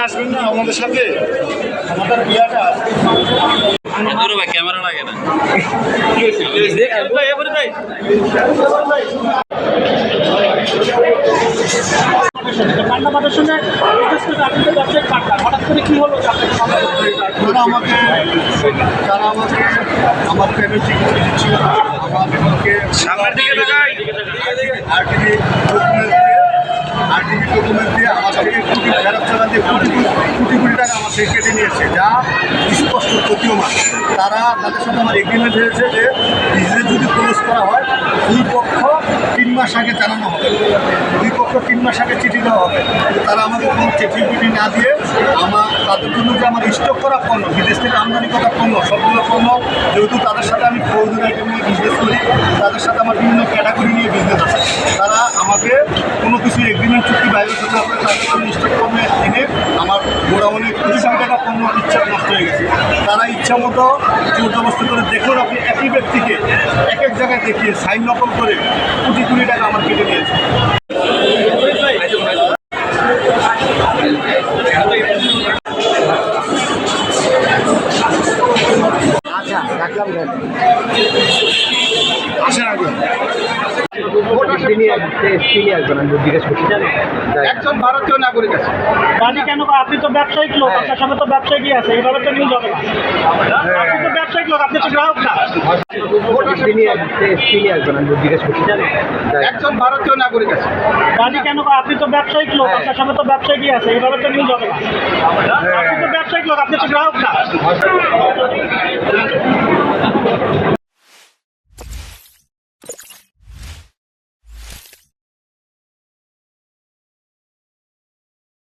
আসবেন না আমাদের সাথে? আমাদের বিয়াটা ভাই ক্যামেরা লাগে না। সঙ্গে তো ব্যবসায়িক পার্টনার হঠাৎ করে কি হলো? তারা আমাকে তারা আমাকে আমার পেমেন্ট চিকিৎসা দিচ্ছিল আমাকে সামনের দিকে দিয়ে ডকুমেন্ট দিয়ে আমার থেকে কোটি দিয়ে কোটি কোটি কোটি কোটি নিয়েছে যা স্পষ্ট প্রতীয়মান তারা তাদের সাথে আমার এগ্রিমেন্ট হয়েছে যে বিজনেস যদি ক্লোজ করা হয় দুই পক্ষ তিন মাস আগে জানানো হবে দুই পক্ষ তিন মাস আগে চিঠি দেওয়া হবে তারা আমাকে কোনো চিঠি পিঠি না দিয়ে আমার তাদের জন্য যে আমার স্টক করা পণ্য, বিদেশ থেকে আমদানি করা পণ্য, সবগুলো পণ্য, যেহেতু তাদের সাথে আমি ফৌজের আইটেম নিয়ে বিজনেস করি, তাদের সাথে আমার বিভিন্ন ক্যাটাগরি নিয়ে বিজনেস আছে। তারা আমাকে কোনো কিছু এগ্রিমেন্ট চুক্তি বাইরে করতে হবে তাদের জন্য স্টক পণ্য এনে আমার গোডাউনে কোটি কোটি টাকা পণ্য ইচ্ছা নষ্ট হয়ে গেছে। তারা ইচ্ছা মতো জোরজবস্তি করে দেখুন আপনি একই ব্যক্তিকে এক এক জায়গায় দেখিয়ে সাইন নকল করে কোটি কোটি টাকা আমার কেটে নিয়েছে। আসেন আগে। একজন ভারতীয় নাগরিক আছে। বাদী কেন আপনি তো ব্যবসায়িক লোক আপনার সঙ্গে তো ব্যবসায়িকই আছে এইভাবে তো নিউজ হবে না। আপনি তো ব্যবসায়িক লোক আপনি তো গ্রাহক না। একজন ভারতীয় নাগরিক আছে। বাদী কেন আপনি তো ব্যবসায়িক লোক আপনার সঙ্গে তো ব্যবসায়িকই আছে এইভাবে তো নিউজ হবে না। আপনি তো ব্যবসায়িক লোক আপনি তো গ্রাহক না।